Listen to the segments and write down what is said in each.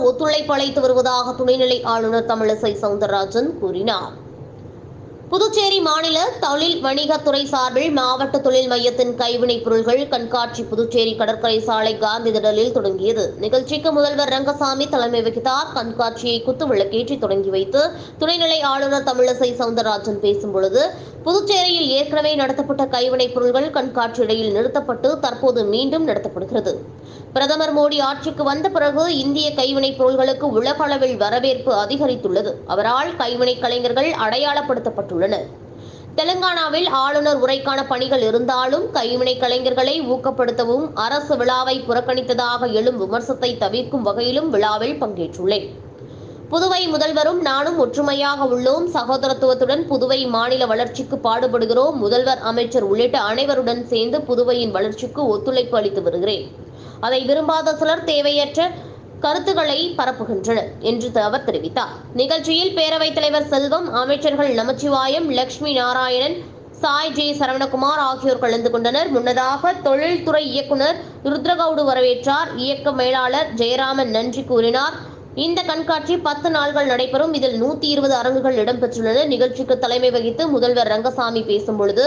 ஒத்துழைப்பு அளித்து வருவதாக துணைநிலை ஆளுநர் தமிழிசை சவுந்தரராஜன் கூறினார். புதுச்சேரி மாநில தொழில் வணிகத்துறை சார்பில் மாவட்ட தொழில் மையத்தின் கைவினைப் பொருள்கள் கண்காட்சி புதுச்சேரி கடற்கரை சாலை காந்தி திடலில் தொடங்கியது. நிகழ்ச்சிக்கு முதல்வர் ரங்கசாமி தலைமை வகித்தார். கண்காட்சியை குத்து விளக்கேற்றி தொடங்கி வைத்து துணைநிலை ஆளுநர் தமிழிசை சவுந்தரராஜன் பேசும்பொழுது புதுச்சேரியில் ஏற்கனவே நடத்தப்பட்ட கைவினைப் பொருள்கள் கண்காட்சி இடையில் நிறுத்தப்பட்டு தற்போது மீண்டும் நடத்தப்படுகிறது. பிரதமர் மோடி ஆட்சிக்கு வந்த பிறகு இந்திய கைவினைப் பொருள்களுக்கு உலக அளவில் வரவேற்பு அதிகரித்துள்ளது. அவரால் கைவினைக் கலைஞர்கள் அடையாளப்படுத்தப்பட்டுள்ளனர். தெலுங்கானாவில் ஆளுநர் உரைக்கான பணிகள் இருந்தாலும் கைவினை கலைஞர்களை ஊக்கப்படுத்தவும் அரசு விழாவை புறக்கணித்ததாக எழும் விமர்சத்தை தவிர்க்கும் வகையிலும் விழாவில் பங்கேற்றுள்ளேன். புதுவை முதல்வரும் நானும் ஒற்றுமையாக உள்ளோம். சகோதரத்துவத்துடன் புதுவை மாநில வளர்ச்சிக்கு பாடுபடுகிறோம். முதல்வர் அமைச்சர் உள்ளிட்ட அனைவருடன் சேர்ந்து புதுவையின் வளர்ச்சிக்கு ஒத்துழைப்பு அளித்து வருகிறேன். அதை விரும்பாத சிலர் தேவையற்ற கருத்துக்களை பரப்புகின்றனர் என்று அவர் தெரிவித்தார். நிகழ்ச்சியில் பேரவைத் தலைவர் செல்வம் அமைச்சர்கள் நமச்சிவாயம் லட்சுமி நாராயணன் சாய் ஜே சரவணகுமார் ஆகியோர் கலந்து கொண்டனர். முன்னதாக தொழில்துறை இயக்குனர் ருத்ரகவுடு வரவேற்றார். இயக்க மேலாளர் ஜெயராமன் நன்றி கூறினார். இந்த கண்காட்சி பத்து நாள்கள் நடைபெறும். இதில் நூத்தி இருபது அரங்குகள் இடம்பெற்றுள்ளன. நிகழ்ச்சிக்கு தலைமை வகித்து முதல்வர் ரங்கசாமி பேசும்பொழுது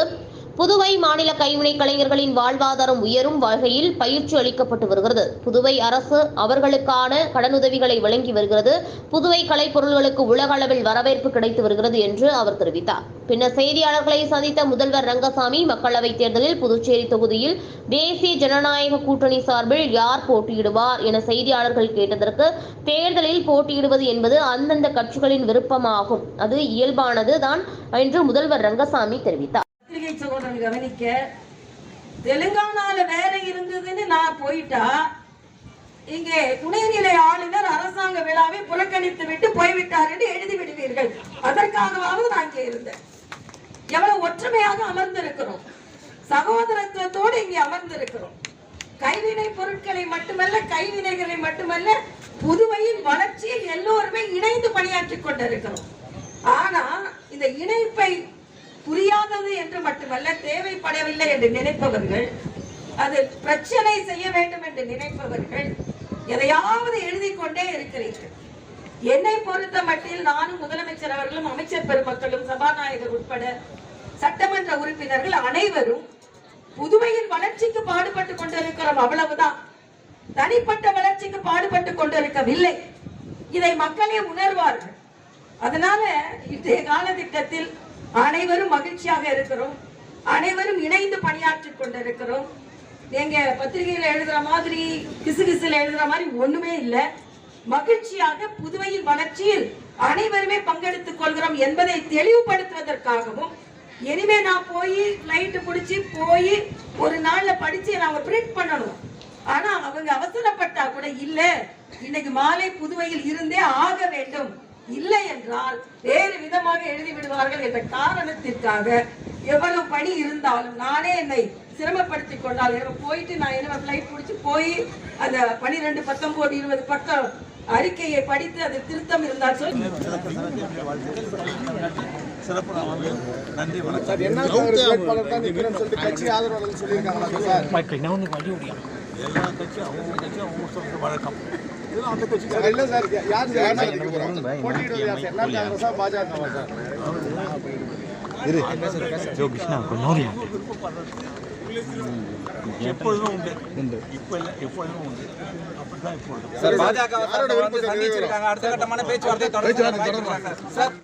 புதுவை மாநில கைவினை கலைஞர்களின் வாழ்வாதாரம் உயரும் வகையில் பயிற்சி அளிக்கப்பட்டு வருகிறது. புதுவை அரசு அவர்களுக்கான கடனுதவிகளை வழங்கி வருகிறது. புதுவை கலைப்பொருள்களுக்கு உலக அளவில் வரவேற்பு கிடைத்து வருகிறது என்று அவர் தெரிவித்தார். பின்னர் செய்தியாளர்களை சந்தித்த முதல்வர் ரங்கசாமி மக்களவைத் தேர்தலில் புதுச்சேரி தொகுதியில் தேசிய ஜனநாயக கூட்டணி சார்பில் யார் போட்டியிடுவார் என செய்தியாளர்கள் கேட்டதற்கு தேர்தலில் போட்டியிடுவது என்பது அந்தந்த கட்சிகளின் விருப்பமாகும். அது இயல்பானது தான் என்று முதல்வர் ரங்கசாமி தெரிவித்தார். பத்திரிகை கவனிக்க தெலுங்கானால வேற இருந்ததுன்னு நான் போயிட்டா இங்கே துணைநிலை ஆளுநர் அரசாங்க விழாவை புறக்கணித்து விட்டு போய்விட்டார் என்று எழுதி விடுவீர்கள். அதற்காகவாவது நான் இங்கே இருந்தேன். எவ்வளவு ஒற்றுமையாக அமர்ந்திருக்கிறோம். சகோதரத்துவத்தோடு இங்கே அமர்ந்திருக்கிறோம். கைவினை பொருட்களை மட்டுமல்ல கைவினைகளை மட்டுமல்ல புதுவையின் வளர்ச்சியில் எல்லோருமே இணைந்து பணியாற்றிக் கொண்டிருக்கிறோம். ஆனா இந்த இணைப்பை புரியாதது என்று மட்டுமல்ல தேவைப்படவில்லை என்று நினைப்பவர்கள் அது பிரச்சனை செய்ய வேண்டும் என்று நினைப்பவர்கள் எதையாவது எழுதி கொண்டே இருக்கிறீர்கள். என்னை பொறுத்த மட்டில் நானும் முதலமைச்சர் அவர்களும் அமைச்சர் பெருமக்களும் சபாநாயகர் உட்பட சட்டமன்ற உறுப்பினர்கள் அனைவரும் புதுவையின் வளர்ச்சிக்கு பாடுபட்டு கொண்டிருக்கிறோம் அவ்வளவுதான். தனிப்பட்ட வளர்ச்சிக்கு பாடுபட்டு கொண்டிருக்கவில்லை. இதை மக்களே உணர்வார்கள். அதனால இன்றைய காலத்திட்டத்தில் அனைவரும் மகிழ்ச்சியாக இருக்கிறோம். அனைவரும் இணைந்து பணியாற்றிக் கொண்டிருக்கிறோம். எங்க பத்திரிகையில எழுதுற மாதிரி கிசுகிசுல எழுதுற மாதிரி ஒண்ணுமே இல்லை. மகிழ்ச்சியாக புதுவையின் வளர்ச்சியில் அனைவருமே பங்கெடுத்துக் கொள்கிறோம் என்பதை தெளிவுபடுத்துவதற்காகவும் இனிமே நான் போய் ஃபிளைட் பிடிச்சி போய் ஒரு நாள்ல படிச்சு நாங்க பிரிண்ட் பண்ணணும். ஆனா அவங்க அவசரப்பட்டா கூட இல்ல. இன்னைக்கு மாலை புதுவையில் இருந்தே ஆக வேண்டும். இல்லை என்றால் வேறு விதமாக எழுதி விடுவார்கள் என்ற காரணத்திற்காக எவ்வளவு பணி இருந்தாலும் நானே என்னை சிரமப்படுத்திக் கொண்டால் போயிட்டு நான் என்ன ஃப்ளைட் பிடிச்சி போய் அந்த பனிரெண்டு பத்தொன்பது இருபது பக்கம் அறிக்கையை படித்து அது திருத்தம் இருந்தால் சொல்லி சிறப்பு நன்றி வணக்கம் என்ன சார் சொல்லிட்டு எல்லா கட்சியும் அவங்க கட்சியும் அவங்க சொல்ற வழக்கம் இதெல்லாம் அந்த கட்சி சார். இல்லை சார் யார் சார்? போட்டியிடுவது யார் சார்? என்ன காங்கிரஸா பாஜகவா சார்? எப்பொழுதும் உண்டு. இப்போ இல்லை எப்பொழுதும் உண்டு. அப்படிதான் இப்பொழுது. சார் பாஜக சந்திச்சிருக்காங்க? அடுத்த கட்டமான பேச்சுவார்த்தை தொடர்ந்து. சார்